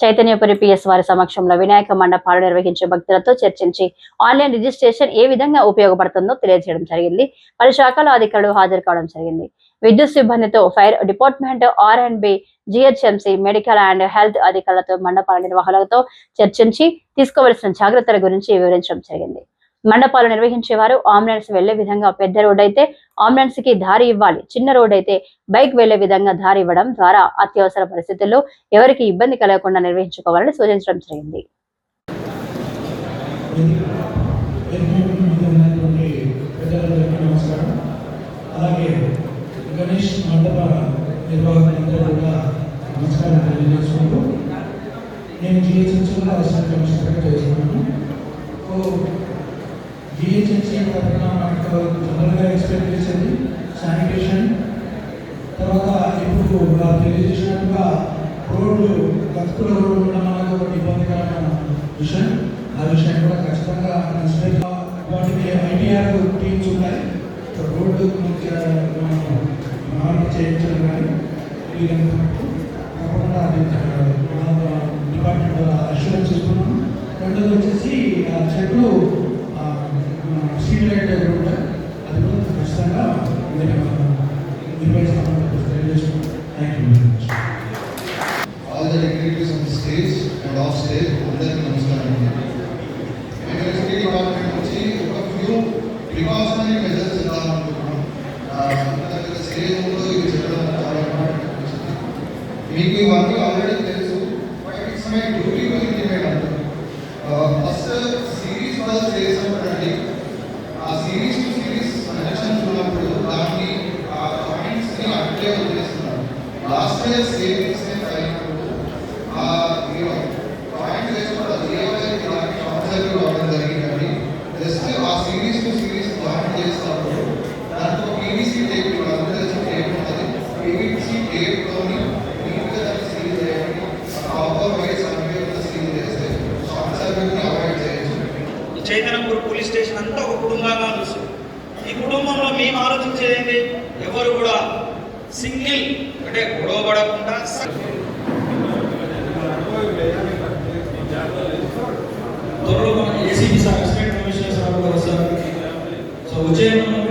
Chaitanyapuri PS వారి సమక్షంలో వినాయక మండపాలు నిర్వహించే భక్తులతో చర్చించి ఆన్లైన్ రిజిస్ట్రేషన్ ఏ విధంగా ఉపయోగపడుతుందో తెలియజేయడం జరిగింది. పలు శాఖల అధికారులు హాజరు కావడం జరిగింది. విద్యుత్ సిబ్బందితో fire department R and B GHMC medical and health అధికారులతో మండపాల నిర్వహణలతో చర్చించి తీసుకోవలసిన జాగ్రత్తల గురించి వివరించడం జరిగింది. మండపాలు నిర్వహించేవారు అంబులెన్స్ వెళ్ళే విధంగా పెద్ద రోడ్ అయితే అంబులెన్స్కి దారి ఇవ్వాలి. చిన్న రోడ్ అయితే బైక్ వెళ్ళే విధంగా దారి ఇవ్వడం ద్వారా అత్యవసర పరిస్థితుల్లో ఎవరికి ఇబ్బంది కలగకుండా నిర్వహించుకోవాలని సూచించడం జరిగింది. నమస్కారం అలాగే గణేష్ మండప నిర్వాహకులందరూ కూడా నమస్కారం తెలియజేసుకుంటూ నేను జిహెచ్ఎంసీలో అసిస్టెంట్ కమిషనర్గా చేస్తున్నాను సో జిహెచ్ఎంసీ తరఫున మనకు జనరల్గా ఎక్స్పెక్ట్ చేసేది శానిటేషన్ తర్వాత ఇప్పుడు తెలియజేసినట్టుగా రోడ్లు భక్తుల రోడ్లు ఉండడం అనేది ఒక ఇబ్బందికరమైన విషయం. ఆ విషయం కూడా ఖచ్చితంగా వాటికి ఐటీఆర్ టీమ్స్ ఉన్నాయి రోడ్డు మార్పు చేయించడం కానీ వీరంతా తప్పకుండా అందించడం సిరీస్ వాళ్ళు చేసినప్పుడండి ఆ సిరీస్ టు సిరీస్ కనెక్షన్ చూడప్పుడు దాన్ని ఆ పాయింట్స్ని అట్లే వదిలేస్తున్నారు. Last year savings Chaitanyapur police station అంతా ఒక కుటుంబంగా చూసి ఈ కుటుంబంలో మేము ఆలోచించేది ఏంటి ఎవరు కూడా సింగిల్ అంటే గొడవ పడకుండా త్వరలో ACB sir assistant commissioner sir కూడా సో ఉజ్జయిన్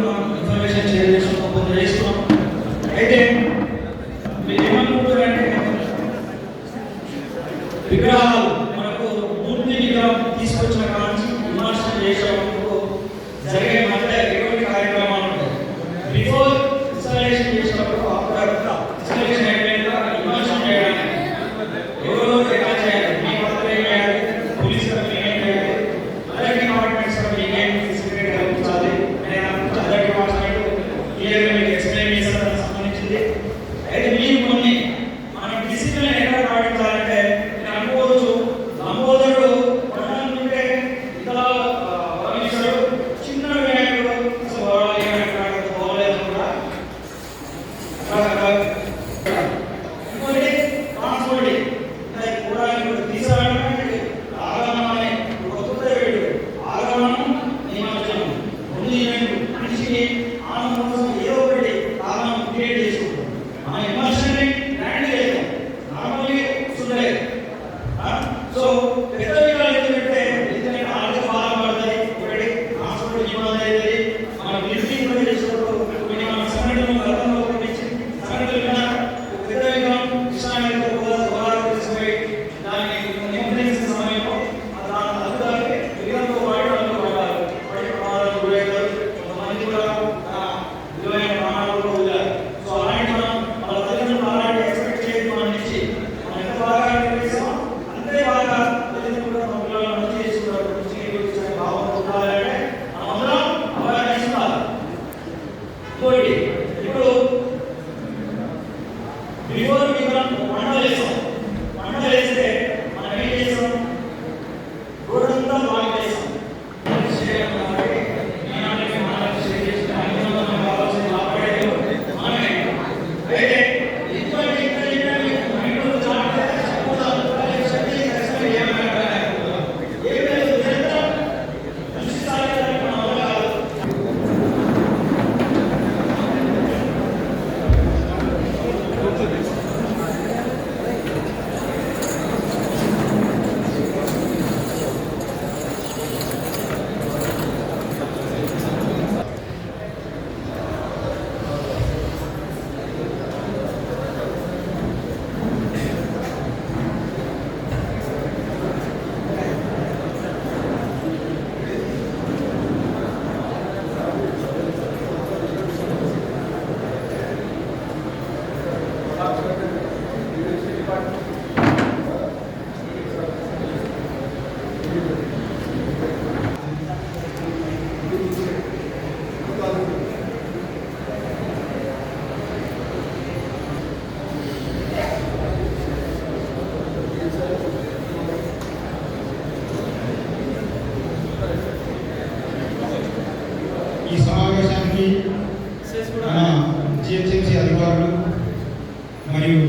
కోరిక ఇప్పుడు వివరం వివరం మనలో మరియు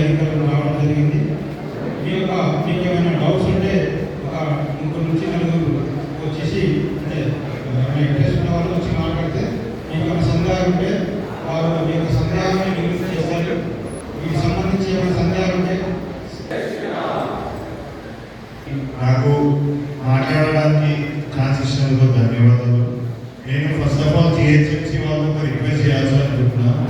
అధికారులు రావడం జరిగింది. మీ యొక్క మీకు ఏమైనా డౌట్స్ ఉంటే ఒక ముగ్గురు నుంచి నలుగురు వచ్చేసి అంటే ఏమైనా ఇంట్రెస్ట్ ఉన్న వాళ్ళు వచ్చి మాట్లాడితే మీకు ఏమైనా సందేహాలు ఉంటే వారు మీ యొక్క సందేహాన్ని నివృత్తి చేస్తారు. వీటికి సంబంధించి ఏమైనా సందేహాలు ఉంటే నాకు మాట్లాడడానికి ఛాన్స్ ఇచ్చినందుకు ధన్యవాదాలు. నేను ఫస్ట్ ఆఫ్ ఆల్ జిహెచ్ఎంసీ వాళ్ళకు రిక్వెస్ట్ చేయాల్సి అనుకుంటున్నాను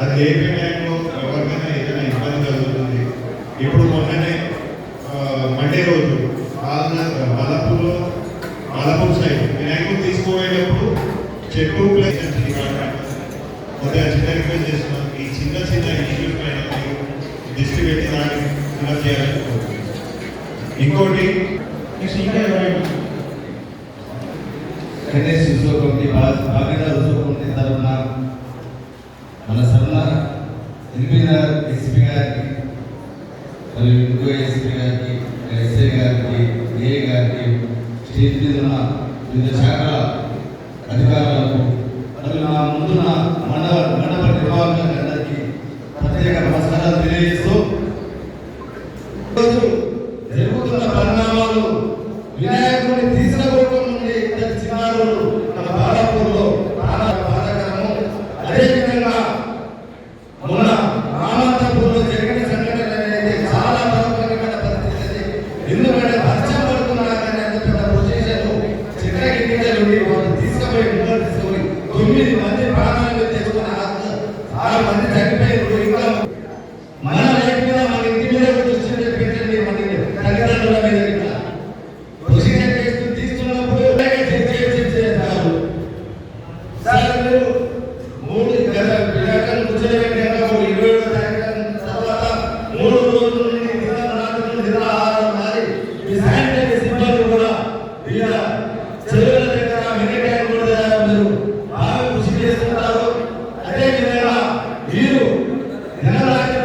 అది లేపే టైంలో ఎవరికైనా ఏదైనా ఇబ్బంది కలుగుతుంది ఇప్పుడు మొన్ననే మండే రోజు మలపూర్లో మలపూర్ సైడ్ వినాయకుడు తీసుకుపోయేటప్పుడు చెట్టు ప్లస్ కొద్దిగా చిన్న రిక్వెస్ట్ చేస్తున్నాను ఈ చిన్న చిన్న ఇష్యూస్ పైన మీరు దృష్టి పెట్టి దాన్ని ఫిల్అప్ చేయాలని. ఇంకోటి గణేష్ ఉత్సవ కమిటీ భాగీదారు ఉత్సవ కమిటీ తరఫున ఎన్బీఆర్ ఎస్పీ గారికి మరియు ఇంకో ఎస్పీ గారికి ఎస్ఐ గారికి ఏ గారికి స్టేట్ మీద ఉన్న వివిధ శాఖల అధికారులకు మరియు నా ముందున్న మండల మండప నిర్వాహకులందరికీ ప్రత్యేక నమస్కారాలు తెలియజేస్తాను